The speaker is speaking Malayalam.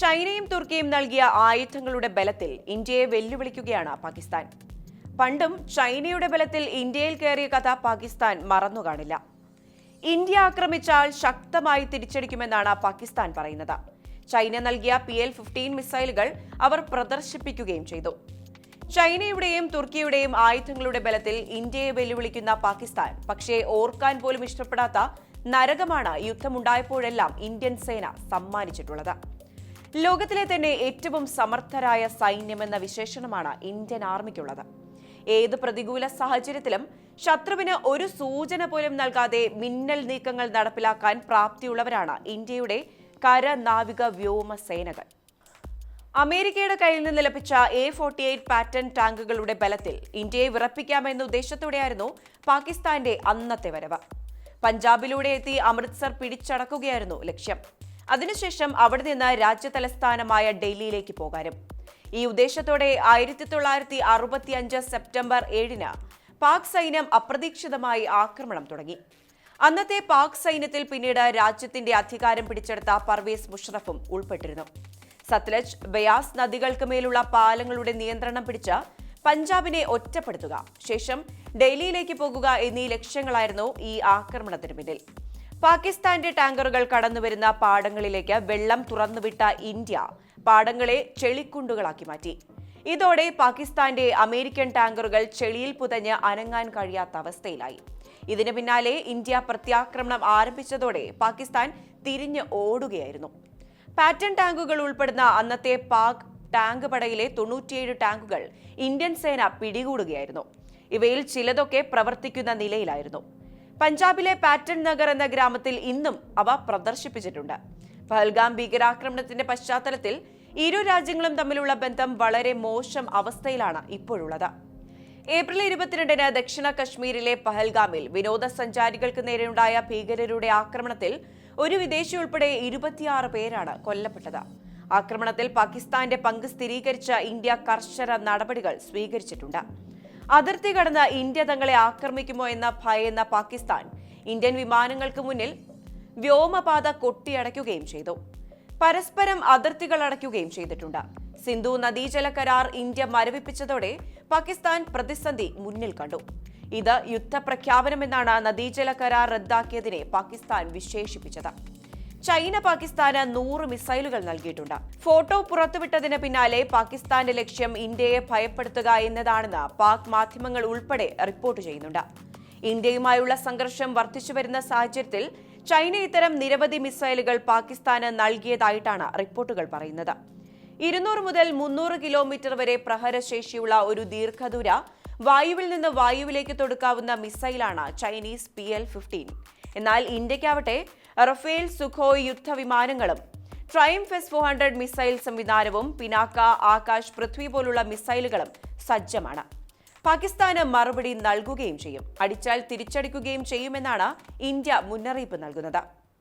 ചൈനയും തുർക്കിയും നൽകിയ ആയുധങ്ങളുടെ ബലത്തിൽ ഇന്ത്യയെ വെല്ലുവിളിക്കുകയാണ് പാകിസ്ഥാൻ. പണ്ടും ചൈനയുടെ ബലത്തിൽ ഇന്ത്യയിൽ കയറിയ കഥ പാകിസ്ഥാൻ മറന്നു കാണില്ല. ഇന്ത്യ ആക്രമിച്ചാൽ ശക്തമായി തിരിച്ചടിക്കുമെന്നാണ് പാകിസ്ഥാൻ പറയുന്നത്. ചൈന നൽകിയ പി എൽ ഫിഫ്റ്റീൻ മിസൈലുകൾ അവർ പ്രദർശിപ്പിക്കുകയും ചെയ്തു. ചൈനയുടെയും തുർക്കിയുടെയും ആയുധങ്ങളുടെ ബലത്തിൽ ഇന്ത്യയെ വെല്ലുവിളിക്കുന്ന പാകിസ്ഥാൻ പക്ഷേ ഓർക്കാൻ പോലും ഇഷ്ടപ്പെടാത്ത നരകമാണ് യുദ്ധമുണ്ടായപ്പോഴെല്ലാം ഇന്ത്യൻ സേന സമ്മാനിച്ചിട്ടുള്ളത്. ലോകത്തിലെ തന്നെ ഏറ്റവും സമർത്ഥരായ സൈന്യമെന്ന വിശേഷണമാണ് ഇന്ത്യൻ ആർമിക്കുള്ളത്. ഏത് പ്രതികൂല സാഹചര്യത്തിലും ശത്രുവിന് ഒരു സൂചന പോലും നൽകാതെ മിന്നൽ നീക്കങ്ങൾ നടപ്പിലാക്കാൻ പ്രാപ്തിയുള്ളവരാണ് ഇന്ത്യയുടെ കര നാവിക വ്യോമ സേനകൾ. അമേരിക്കയുടെ കയ്യിൽ നിന്ന് ലഭിച്ച എ ഫോർട്ടി എയ്റ്റ് പാറ്റൺ ടാങ്കുകളുടെ ബലത്തിൽ ഇന്ത്യയെ വിറപ്പിക്കാമെന്ന ഉദ്ദേശത്തോടെയായിരുന്നു പാകിസ്ഥാന്റെ അന്നത്തെ വരവ്. പഞ്ചാബിലൂടെ എത്തി അമൃത്സർ പിടിച്ചടക്കുകയായിരുന്നു ലക്ഷ്യം. അതിനുശേഷം അവിടെ നിന്ന് രാജ്യതലസ്ഥാനമായ ഡൽഹിയിലേക്ക് പോകാനും. ഈ ഉദ്ദേശത്തോടെ ആയിരത്തി തൊള്ളായിരത്തി അറുപത്തി അഞ്ച് സെപ്റ്റംബർ ഏഴിന് പാക് സൈന്യം അപ്രതീക്ഷിതമായി ആക്രമണം തുടങ്ങി. അന്നത്തെ പാക് സൈന്യത്തിൽ പിന്നീട് രാജ്യത്തിന്റെ അധികാരം പിടിച്ചെടുത്ത പർവേസ് മുഷറഫും ഉൾപ്പെട്ടിരുന്നു. സത്ലജ് ബയാസ് നദികൾക്ക് മേലുള്ള പാലങ്ങളുടെ നിയന്ത്രണം പിടിച്ച പഞ്ചാബിനെ ഒറ്റപ്പെടുത്തുക. ശേഷം ഡൽഹിയിലേക്ക് പോകുക എന്നീ ലക്ഷ്യങ്ങളായിരുന്നു ഈ ആക്രമണത്തിന് പിന്നിൽ. പാകിസ്ഥാന്റെ ടാങ്കറുകൾ കടന്നുവരുന്ന പാടങ്ങളിലേക്ക് വെള്ളം തുറന്നുവിട്ട ഇന്ത്യ പാടങ്ങളെ ചെളിക്കുണ്ടുകളാക്കി മാറ്റി. ഇതോടെ പാകിസ്ഥാന്റെ അമേരിക്കൻ ടാങ്കറുകൾ ചെളിയിൽ പുതഞ്ഞ് അനങ്ങാൻ കഴിയാത്ത അവസ്ഥയിലായി. ഇതിനു പിന്നാലെ ഇന്ത്യ പ്രത്യാക്രമണം ആരംഭിച്ചതോടെ പാകിസ്ഥാൻ തിരിഞ്ഞ് ഓടുകയായിരുന്നു. പാറ്റേൺ ടാങ്കുകൾ ഉൾപ്പെടുന്ന അന്നത്തെ പാക് ടാങ്ക് പടയിലെ തൊണ്ണൂറ്റിയേഴ് ടാങ്കുകൾ ഇന്ത്യൻ സേന പിടികൂടുകയായിരുന്നു. ഇവയിൽ ചിലതൊക്കെ പ്രവർത്തിക്കുന്ന നിലയിലായിരുന്നു. പഞ്ചാബിലെ പാറ്റൺ നഗർ എന്ന ഗ്രാമത്തിൽ ഇന്നും അവ പ്രദർശിപ്പിച്ചിട്ടുണ്ട്. പഹൽഗാം ഭീകരാക്രമണത്തിന്റെ പശ്ചാത്തലത്തിൽ ഇരു രാജ്യങ്ങളും തമ്മിലുള്ള ബന്ധം വളരെ മോശം അവസ്ഥയിലാണ് ഇപ്പോഴുള്ളത്. ഏപ്രിൽ ഇരുപത്തിരണ്ടിന് ദക്ഷിണ കശ്മീരിലെ പഹൽഗാമിൽ വിനോദസഞ്ചാരികൾക്ക് നേരെയുണ്ടായ ഭീകരരുടെ ആക്രമണത്തിൽ ഒരു വിദേശി ഉൾപ്പെടെ ഇരുപത്തിയാറ് പേരാണ് കൊല്ലപ്പെട്ടത്. ആക്രമണത്തിൽ പാകിസ്ഥാന്റെ പങ്ക് സ്ഥിരീകരിച്ച ഇന്ത്യ കർശന നടപടികൾ സ്വീകരിച്ചിട്ടുണ്ട്. അതിർത്തി കടന്ന് ഇന്ത്യ തങ്ങളെ ആക്രമിക്കുമോ എന്ന ഭയന്ന പാകിസ്ഥാൻ ഇന്ത്യൻ വിമാനങ്ങൾക്ക് മുന്നിൽ വ്യോമപാത കൊട്ടിയടയ്ക്കുകയും ചെയ്തു. പരസ്പരം അതിർത്തികൾ അടയ്ക്കുകയും ചെയ്തിട്ടുണ്ട്. സിന്ധു നദീജല കരാർ ഇന്ത്യ മരവിപ്പിച്ചതോടെ പാകിസ്ഥാൻ പ്രതിസന്ധി മുന്നിൽ കണ്ടു. ഇത് യുദ്ധപ്രഖ്യാപനമെന്നാണ് നദീജല കരാർ റദ്ദാക്കിയതിനെ പാകിസ്ഥാൻ വിശേഷിപ്പിച്ചത്. ചൈന പാകിസ്ഥാന് നൂറ് മിസൈലുകൾ നൽകിയിട്ടുണ്ട്. ഫോട്ടോ പുറത്തുവിട്ടതിന് പിന്നാലെ പാകിസ്ഥാന്റെ ലക്ഷ്യം ഇന്ത്യയെ ഭയപ്പെടുത്തുക എന്നതാണെന്ന് പാക് മാധ്യമങ്ങൾ ഉൾപ്പെടെ റിപ്പോർട്ട് ചെയ്യുന്നുണ്ട്. ഇന്ത്യയുമായുള്ള സംഘർഷം വർദ്ധിച്ചുവരുന്ന സാഹചര്യത്തിൽ ചൈന ഇത്തരം നിരവധി മിസൈലുകൾ പാകിസ്ഥാന് നൽകിയതായിട്ടാണ് റിപ്പോർട്ടുകൾ പറയുന്നത്. ഇരുന്നൂറ് മുതൽ മുന്നൂറ് കിലോമീറ്റർ വരെ പ്രഹരശേഷിയുള്ള ഒരു ദീർഘദൂര വായുവിൽ നിന്ന് വായുവിലേക്ക് തൊടുക്കാവുന്ന മിസൈലാണ് ചൈനീസ് പി എൽ ഫിഫ്റ്റീൻ. എന്നാൽ ഇന്ത്യക്കാവട്ടെ Rafale Sukhoi യുദ്ധവിമാനങ്ങളും Triumf S four hundred missile സംവിധാനവും പിനാക്ക ആകാശ് പൃഥ്വി പോലുള്ള മിസൈലുകളും സജ്ജമാണ്. പാകിസ്ഥാന് മറുപടി നൽകുകയും ചെയ്യും. അടിച്ചാൽ തിരിച്ചടിക്കുകയും ചെയ്യുമെന്നാണ് ഇന്ത്യ മുന്നറിയിപ്പ് നൽകുന്നത്.